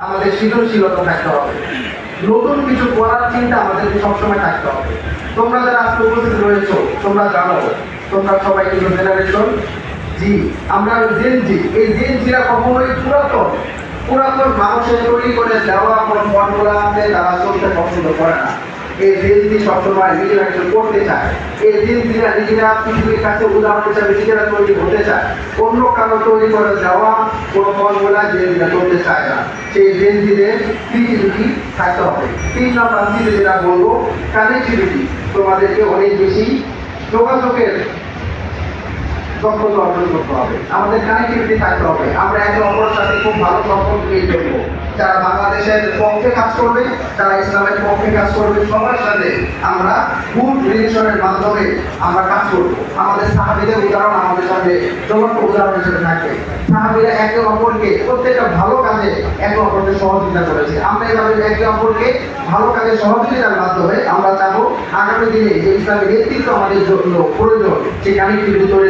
আমাদের সৃজনশীলতা থাকতে হবে। নতুন কিছু করার চিন্তা আমাদের সবসময় থাকতে হবে। তোমরা যারা আজকে উপস্থিত রয়েছো, তোমরা জানো, তোমরা সবাই কিন্তু জেনারেশন জি আমরা জেন জি এই জেন জিরা কখনোই পুরাতন। পুরাতন মানুষের তৈরি করে দেওয়া কোনো আছে তারা চলতে পছন্দ করে না। এই সবসময় নিজেরা কিছু করতে চায়। এই নিজেরা পৃথিবীর কাছে উদাহরণ হিসাবে নিজেরা তৈরি হতে চায়। অন্য কারও তৈরি করে দেওয়া কোনো ফর্মুলা করতে চায় না। সেই দিন জিদের ক্রিয়েটিভিটি থাকতে হবে। তিন নম্বর যেটা বলব কানেক্টিভিটি তোমাদেরকে অনেক বেশি যোগাযোগের দক্ষতা অর্জন করতে হবে। আমাদের কানেক্টিভিটি থাকতে হবে। আমরা একে অপরের সাথে খুব ভালো সম্পর্ক তৈরি করব যারা বাংলাদেশের পক্ষে কাজ করবে, যারা ইসলামের পক্ষে কাজ করবে, সবার সাথে আমরা গুড রিলেশনের মাধ্যমে আমরা কাজ আমাদের সাহাবিদের উদাহরণ আমাদের জনপ্রিয় উদাহরণ হিসেবে সাহাবিরা একে অপরকে প্রত্যেকটা ভালো কাজে একে অপরকে সহযোগিতা করেছে। আমরা এভাবে একে অপরকে ভালো কাজে সহযোগিতার মাধ্যমে আমরা চাবো, আগামী দিনে যে ইসলামের নেতৃত্ব আমাদের জন্য প্রয়োজন, সেই কানেক্টিভিটি তৈরি